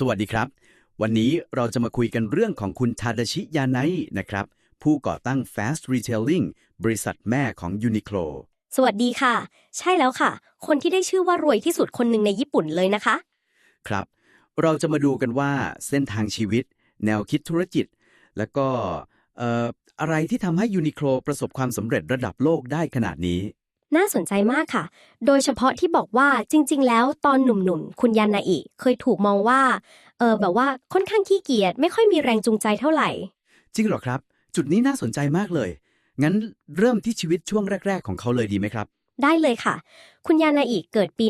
สวัสดีครับ วันนี้เราจะมาคุยกันเรื่องของคุณทาดาชิยาไนนะครับ ผู้ก่อตั้ง Fast Retailing บริษัทแม่ของ Uniqlo สวัสดีค่ะ ใช่แล้วค่ะ คนที่ได้ชื่อว่ารวยที่สุดคนหนึ่งในญี่ปุ่นเลยนะคะ ครับ เราจะมาดูกันว่าเส้นทางชีวิต แนวคิดธุรกิจ แล้วก็เอ่ออะไรที่ทำให้ Uniqlo ประสบความสำเร็จระดับโลกได้ขนาดนี้ น่าสนใจมากค่ะ โดยเฉพาะที่บอกว่าจริง ๆ แล้วตอนหนุ่มๆ คุณยานาอิเคยถูกมองว่า เออแบบว่าค่อนข้างขี้เกียจไม่ค่อยมีแรงจูงใจเท่าไหร่จจริงเหรอครับ จุดนี้น่าสนใจมากเลย งั้นเริ่มที่ชีวิตช่วงแรก ๆ ของเขาเลยดีไหมครับ ได้เลยค่ะ คุณยานาอิเกิดปี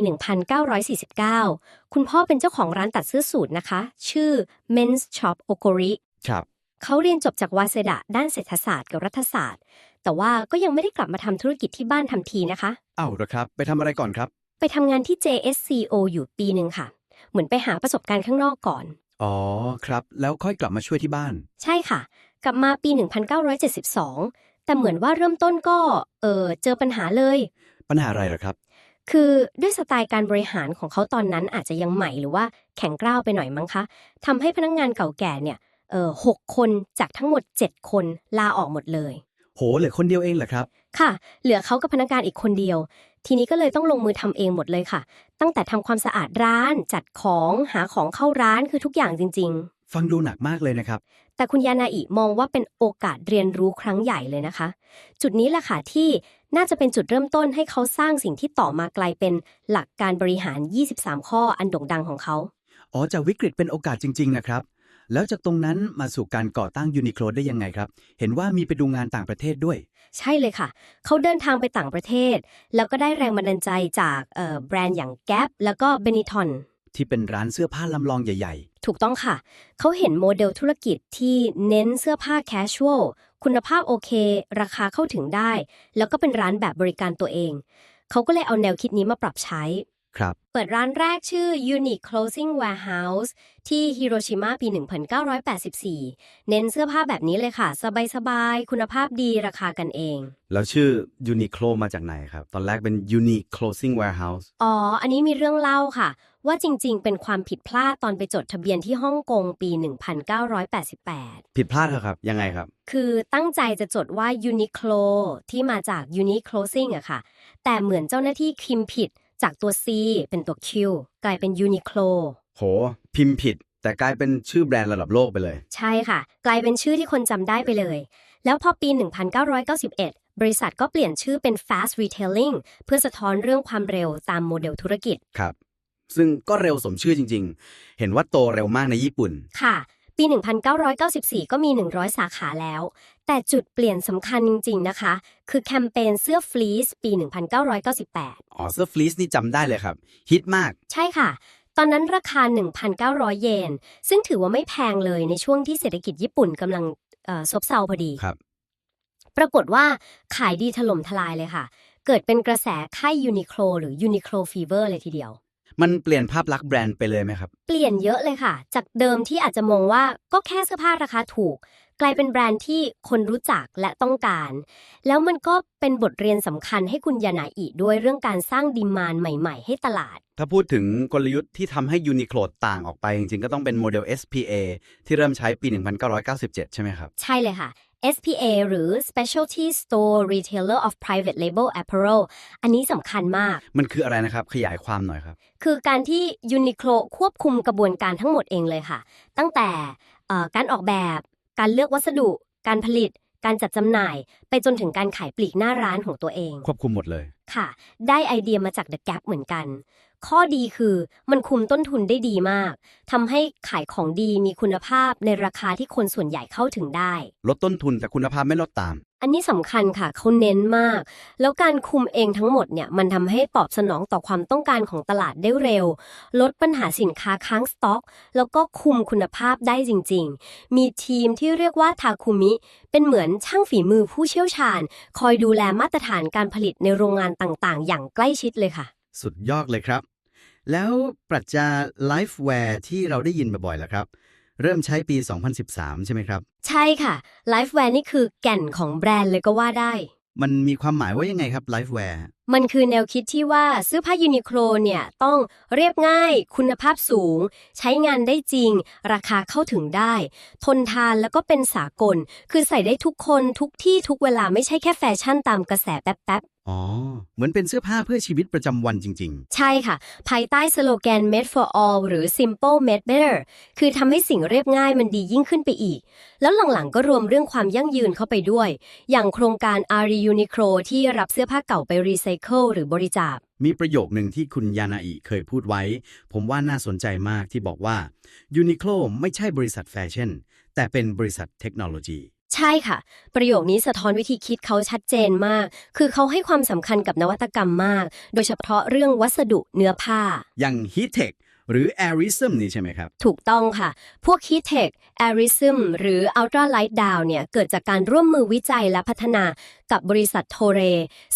1949 คุณพ่อเป็นเจ้าของร้านตัดเสื้อสูทนะคะ ชื่อ Men's Shop Okori ครับเขาเรียนจบจากวาเซดะด้านเศรษฐศาสตร์กับรัฐศาสตร์ แต่ว่าก็ยังไม่ได้กลับมาทำธุรกิจที่บ้านทันทีนะคะ เอ้าเหรอครับ ไปทำอะไรก่อนครับ ไปทำงานที่ JSCO อยู่ปีหนึ่งค่ะ เหมือนไปหาประสบการณ์ข้างนอกก่อน อ๋อครับ แล้วค่อยกลับมาช่วยที่บ้าน ใช่ค่ะ กลับมาปี 1972 แต่เหมือนว่าเริ่มต้นก็ เออเจอปัญหาเลย ปัญหาอะไรเหรอครับ คือด้วยสไตล์การบริหารของเขาตอนนั้นอาจจะยังใหม่หรือว่าแข็งกร้าวไปหน่อยมั้งคะทำให้พนักงงานเก่าแก่เนี่ยเออหกคนจากทั้งหมด 7 คนลาออกหมดเลย โหเหลือคนเดียวเองเหรอครับ ค่ะ เหลือเขากับพนักงานอีกคนเดียว ทีนี้ก็เลยต้องลงมือทำเองหมดเลยค่ะ ตั้งแต่ทำความสะอาดร้าน จัดของหาของเข้าร้านคือทุกอย่างจริงๆฟังดูหนักมากเลยนะครับแต่คุณยานาอิมองว่าเป็นโอกาสเรียนรู้ครั้งใหญ่เลยนะคะ จุดนี้แหละค่ะที่น่าจะเป็นจุดเริ่มต้นให้เขาสร้างสิ่งที่ต่อมากลายเป็นหลักการบริหาร 23 ข้ออันโด่งดังของเขา อ๋อจากวิกฤตเป็นโอกาสจริง ๆ นะครับ แล้วจากตรงนั้นมาสู่การก่อตั้งยูนิโคลได้ยังไงครับ เห็นว่ามีไปดูงานต่างประเทศด้วย ใช่เลยค่ะ เขาเดินทางไปต่างประเทศ แล้วก็ได้แรงบันดาลใจจากเอ่อแบรนด์อย่าง Gap แล้วก็ Benetton ที่เป็นร้านเสื้อผ้าลำลองใหญ่ถูกต้องค่ะ เขาเห็นโมเดลธุรกิจที่เน้นเสื้อผ้าแคชชวลคุณภาพโอเค ราคาเข้าถึงได้ แล้วก็เป็นร้านแบบบริการตัวเอง เขาก็เลยเอาแนวคิดนี้มาปรับใช้ๆ ครับ เปิดร้านแรกชื่อ Unique Clothing Warehouse ที่ฮิโรชิมาปี 1984 เน้นเสื้อผ้าแบบนี้เลยค่ะ สบายๆ คุณภาพดีราคากันเอง แล้วชื่อยูนิโคลมาจากไหนครับ ตอนแรกเป็น Unique Clothing Warehouse อ๋อ อันนี้มีเรื่องเล่าค่ะ ว่าจริงๆ เป็นความผิดพลาดตอนไปจดทะเบียนที่ฮ่องกงปี 1988 ผิดพลาดเหรอครับ ยังไงครับ คือตั้งใจจะจดว่า Uniqlo ที่มาจาก Unique Clothing อะค่ะ แต่เหมือนเจ้าหน้าที่พิมพ์ผิด จากตัว C เป็นตัว Q กลายเป็น Uniqlo โห พิมพ์ผิด แต่กลายเป็นชื่อแบรนด์ระดับโลกไปเลย ใช่ค่ะ กลายเป็นชื่อที่คนจำได้ไปเลย แล้วพอปี 1991 บริษัทก็เปลี่ยนชื่อเป็น Fast Retailing เพื่อสะท้อนเรื่องความเร็วตามโมเดลธุรกิจ ครับ ซึ่งก็เร็วสมชื่อจริง ๆ เห็นว่าโตเร็วมากในญี่ปุ่น ค่ะ ปี 1994 ก็มี 100 สาขาแล้ว แต่จุดเปลี่ยนสำคัญจริง ๆ นะคะ คือแคมเปญเสื้อฟลีสปี 1998 อ๋อ เสื้อฟลีสนี่จำได้เลยครับ ฮิตมาก ใช่ค่ะ ตอนนั้นราคา 1,900 เยน ซึ่งถือว่าไม่แพงเลยในช่วงที่เศรษฐกิจญี่ปุ่นกำลังเอ่อซบเซาพอดีครับปรากฏว่าขายดีถล่มทลายเลยค่ะ เกิดเป็นกระแสค่ายยูนิโคลหรือยูนิโคลฟีเวอร์เลยทีเดียว มันเปลี่ยนภาพลักษณ์แบรนด์ไปเลยไหมครับ เปลี่ยนเยอะเลยค่ะ จากเดิมที่อาจจะมองว่าก็แค่เสื้อผ้าราคาถูก กลายเป็นแบรนด์ที่คนรู้จักและต้องการ แล้วมันก็เป็นบทเรียนสำคัญให้คุณยานาอิด้วยเรื่องการสร้างดีมานใหม่ ๆ ให้ตลาด ถ้าพูดถึงกลยุทธ์ที่ทำให้ยูนิโคลต่างออกไป จริงๆ ก็ต้องเป็นโมเดล SPA ที่เริ่มใช้ปี 1997 ใช่ไหมครับ ใช่เลยค่ะ SPA หรือ Specialty Store Retailer of Private Label Apparel อันนี้สำคัญมาก มันคืออะไรนะครับ ขยายความหน่อยครับ คือการที่ Uniqlo ควบคุมกระบวนการทั้งหมดเองเลยค่ะ ตั้งแต่เอ่อการออกแบบ การเลือกวัสดุ การผลิต การจัดจำหน่าย ไปจนถึงการขายปลีกหน้าร้านของตัวเอง ควบคุมหมดเลย ค่ะ ได้ไอเดียมาจาก The Gap เหมือนกัน ข้อดีคือมันคุมต้นทุนได้ดีมากทำให้ขายของดีมีคุณภาพในราคาที่คนส่วนใหญ่เข้าถึงได้ ลดต้นทุนแต่คุณภาพไม่ลดตาม อันนี้สำคัญค่ะเขาเน้นมาก แล้วการคุมเองทั้งหมดเนี่ยมันทำให้ตอบสนองต่อความต้องการของตลาดได้เร็ว ลดปัญหาสินค้าค้างสต็อก แล้วก็คุมคุณภาพได้จริง ๆ มีทีมที่เรียกว่าทาคุมิ เป็นเหมือนช่างฝีมือผู้เชี่ยวชาญ คอยดูแลมาตรฐานการผลิตในโรงงานต่างๆ อย่างใกล้ชิดเลยค่ะ สุดยอดเลยครับ แล้วปรัชญาไลฟ์แวร์ที่เราได้ยินบ่อยๆแล้วครับ เริ่มใช้ปี 2013 ใช่ไหมครับ ใช่ค่ะไลฟ์แวร์นี่คือแก่นของแบรนด์เลยก็ว่าได้ มันมีความหมายว่ายังไงครับไลฟ์แวร์มันคือแนวคิดที่ว่าเสื้อผ้ายูนิโคลเนี่ย ต้องเรียบง่าย คุณภาพสูง ใช้งานได้จริง ราคาเข้าถึงได้ ทนทานแล้วก็เป็นสากล คือใส่ได้ทุกคนทุกที่ทุกเวลาไม่ใช่แค่แฟชั่นตามกระแสแป๊บ อ๋อ เหมือนเป็นเสื้อผ้าเพื่อชีวิตประจำวันจริงๆใช่ค่ะ ภายใต้สโลแกน made for all หรือ simple made better คือทำให้สิ่งเรียบง่ายมันดียิ่งขึ้นไปอีก แล้วหลังๆ ก็รวมเรื่องความยั่งยืนเข้าไปด้วย อย่างโครงการ a r i Uniqlo ที่รับเสื้อผ้าเก่าไปรีไซเคิลหรือบริจาค ๆ มีประโยคหนึ่งที่คุณยานาอิเคยพูดไว้ ผมว่าน่าสนใจมากที่บอกว่ายูนิโคลไม่ใช่บริษัทแฟชั่น แต่เป็นบริษัทเทคโนโลยี ใช่ค่ะ ประโยคนี้สะท้อนวิธีคิดเขาชัดเจนมาก คือเขาให้ความสำคัญกับนวัตกรรมมาก โดยเฉพาะเรื่องวัสดุเนื้อผ้า อย่าง Heat Tech หรือ Airism นี่ใช่ไหมครับ ถูกต้องค่ะ พวก Heat Tech, Arism หรือ Ultra Light Down เนี่ย เกิดจากการร่วมมือวิจัยและพัฒนากับบริษัทโทเร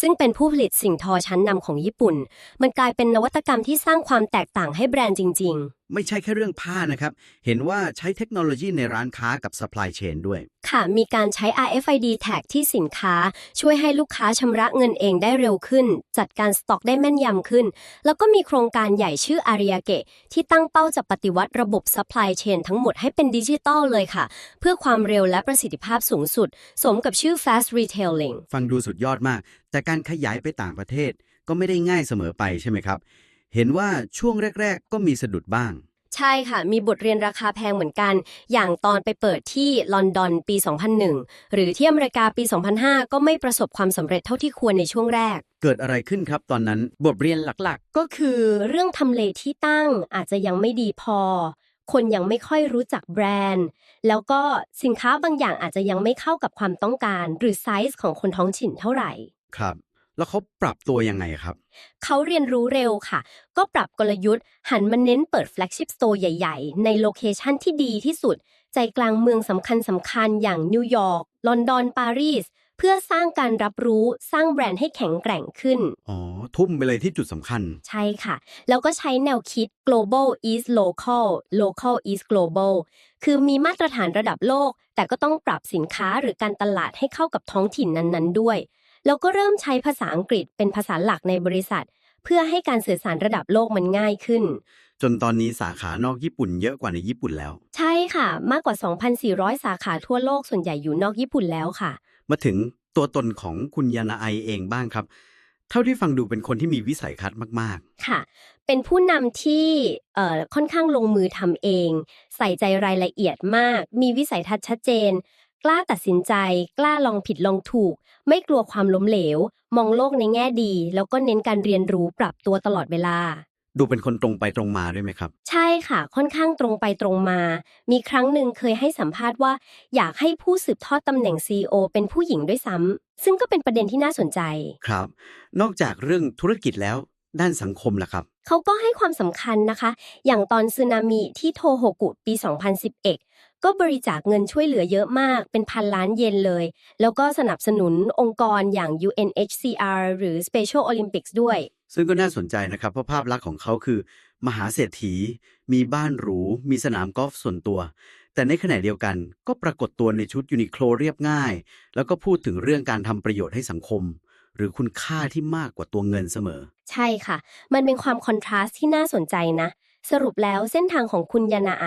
ซึ่งเป็นผู้ผลิตสิ่งทอชั้นนำของญี่ปุ่น มันกลายเป็นนวัตกรรมที่สร้างความแตกต่างให้แบรนด์จริง ๆ ไม่ใช่แค่เรื่องผ้านะครับ เห็นว่าใช้เทคโนโลยีในร้านค้ากับ supply chain ด้วย ค่ะ มีการใช้ RFID tag ที่สินค้า ช่วยให้ลูกค้าชำระเงินเองได้เร็วขึ้น จัดการสต็อกได้แม่นยำขึ้น แล้วก็มีโครงการใหญ่ชื่ออาริยาเกะที่ตั้งเป้าจะปฏิวัติระบบ supply chain ทั้งหมดให้เป็นดิจิตอลเลยค่ะ เพื่อความเร็วและประสิทธิภาพสูงสุด สมกับชื่อ fast retailing ฟังดูสุดยอดมาก แต่การขยายไปต่างประเทศก็ไม่ได้ง่ายเสมอไปใช่ไหมครับ เห็นว่าช่วงแรก ๆ ก็มีสะดุดบ้าง ใช่ค่ะ มีบทเรียนราคาแพงเหมือนกัน อย่างตอนไปเปิดที่ลอนดอนปี 2001 หรือที่อเมริกาปี 2005 ก็ไม่ประสบความสำเร็จเท่าที่ควรในช่วงแรก เกิดอะไรขึ้นครับตอนนั้นบทเรียนหลักก็คือเรื่องทำเลที่ตั้งอาจจะยังไม่ดีพอ คนยังไม่ค่อยรู้จักแบรนด์ แล้วก็สินค้าบางอย่างอาจจะยังไม่เข้ากับความต้องการ หรือไซส์ของคนท้องถิ่นเท่าไหร่ ๆ ครับ แล้วเขาปรับตัวยังไงครับ เขาเรียนรู้เร็วค่ะ ก็ปรับกลยุทธ์ หันมาเน้นเปิดแฟลกชิพสโตร์ใหญ่ ๆ ในโลเคชันที่ดีที่สุด ใจกลางเมืองสำคัญสำคัญอย่างนิวยอร์ก ลอนดอน ปารีส เพื่อสร้างการรับรู้สร้างแบรนด์ให้แข็งแกร่งขึ้น อ๋อ ทุ่มไปเลยที่จุดสำคัญ ใช่ค่ะ แล้วก็ใช้แนวคิด global is local local is global คือมีมาตรฐานระดับโลก แต่ก็ต้องปรับสินค้าหรือการตลาดให้เข้ากับท้องถิ่นนั้นๆด้วย แล้วก็เริ่มใช้ภาษาอังกฤษเป็นภาษาหลักในบริษัท เพื่อให้การสื่อสารระดับโลกมันง่ายขึ้น จนตอนนี้สาขานอกญี่ปุ่นเยอะกว่าในญี่ปุ่นแล้ว ใช่ค่ะ มากกว่า 2,400 สาขาทั่วโลกส่วนใหญ่อยู่นอกญี่ปุ่นแล้วค่ะ มาถึงตัวตนของคุณยานาไอเองบ้างครับ เท่าที่ฟังดูเป็นคนที่มีวิสัยทัศน์มากค่ะ เป็นผู้นำที่เอ่อค่อนข้างลงมือทำเอง ใส่ใจรายละเอียดมาก มีวิสัยทัศน์ชัดเจน กล้าตัดสินใจ กล้าลองผิดลองถูก ไม่กลัวความล้มเหลว มองโลกในแง่ดี แล้วก็เน้นการเรียนรู้ปรับตัวตลอดเวลาๆดูเป็นคนตรงไปตรงมาด้วยไหมครับ ใช่ค่ะ ค่อนข้างตรงไปตรงมา มีครั้งหนึ่งเคยให้สัมภาษณ์ว่า อยากให้ผู้สืบทอดตำแหน่ง CEO เป็นผู้หญิงด้วยซ้ำซึ่งก็เป็นประเด็นที่น่าสนใจ ครับ นอกจากเรื่องธุรกิจแล้วด้านสังคมล่ะครับ เขาก็ให้ความสำคัญนะคะ อย่างตอนสึนามิที่โทโฮกุปี 2011 ก็บริจาคเงินช่วยเหลือเยอะมากเป็นพันล้านเยนเลย แล้วก็สนับสนุนองค์กรอย่าง UNHCR หรือ Special Olympics ด้วย ซึ่งก็น่าสนใจนะครับเพราะภาพลักษณ์ของเขาคือ มหาเศรษฐี มีบ้านหรู มีสนามกอล์ฟส่วนตัว แต่ในขณะเดียวกันก็ปรากฏตัวในชุดยูนิโคลเรียบง่าย แล้วก็พูดถึงเรื่องการทำประโยชน์ให้สังคม หรือคุณค่าที่มากกว่าตัวเงินเสมอ ใช่ค่ะ มันเป็นความคอนทราสต์ที่น่าสนใจนะ สรุปแล้วเส้นทางของคุณยานาไอ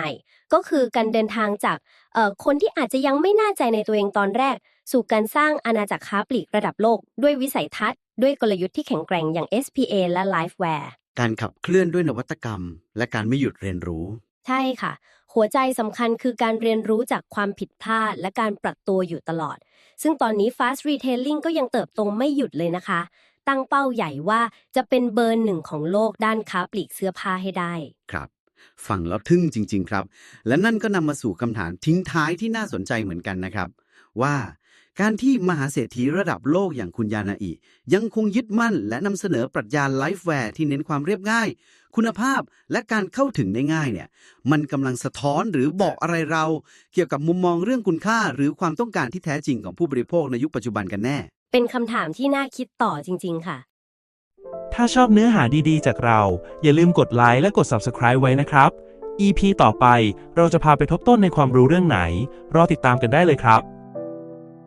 ก็คือการเดินทางจากเอ่อคนที่อาจจะยังไม่น่าใจในตัวเองตอนแรก สู่การสร้างอาณาจักรค้าปลีกระดับโลก ด้วยวิสัยทัศน์ ด้วยกลยุทธ์ที่แข็งแกร่งอย่าง SPA และ Lifeware การขับเคลื่อนด้วยนวัตกรรม และการไม่หยุดเรียนรู้ ใช่ค่ะ หัวใจสำคัญคือการเรียนรู้จากความผิดพลาด และการปรับตัวอยู่ตลอด ซึ่งตอนนี้ Fast Retailing ก็ยังเติบโตไม่หยุดเลยนะคะ ตั้งเป้าใหญ่ว่าจะเป็นเบอร์หนึ่งของโลกด้านค้าปลีกเสื้อผ้าให้ได้ ครับ ฟังแล้วทึ่งจริง ๆ ครับ และนั่นก็นำมาสู่คำถามทิ้งท้ายที่น่าสนใจเหมือนกันนะครับ ว่าการที่มหาเศรษฐีระดับโลกอย่างคุณยานาอิยังคงยึดมั่นและนำเสนอปรัชญาไลฟ์แวร์ที่เน้นความเรียบง่าย คุณภาพและการเข้าถึงได้ง่ายเนี่ย มันกำลังสะท้อนหรือบอกอะไรเรา เกี่ยวกับมุมมองเรื่องคุณค่า หรือความต้องการที่แท้จริงของผู้บริโภคในยุคปัจจุบันกันแน่ เป็นคำถามที่น่าคิดต่อจริง ๆ ค่ะ ถ้าชอบเนื้อหาดีๆ จากเรา อย่าลืมกดไลค์และกด Subscribe ไว้นะครับ EP ต่อไปเราจะพาไปทบต้นในความรู้เรื่องไหน รอติดตามกันได้เลยครับ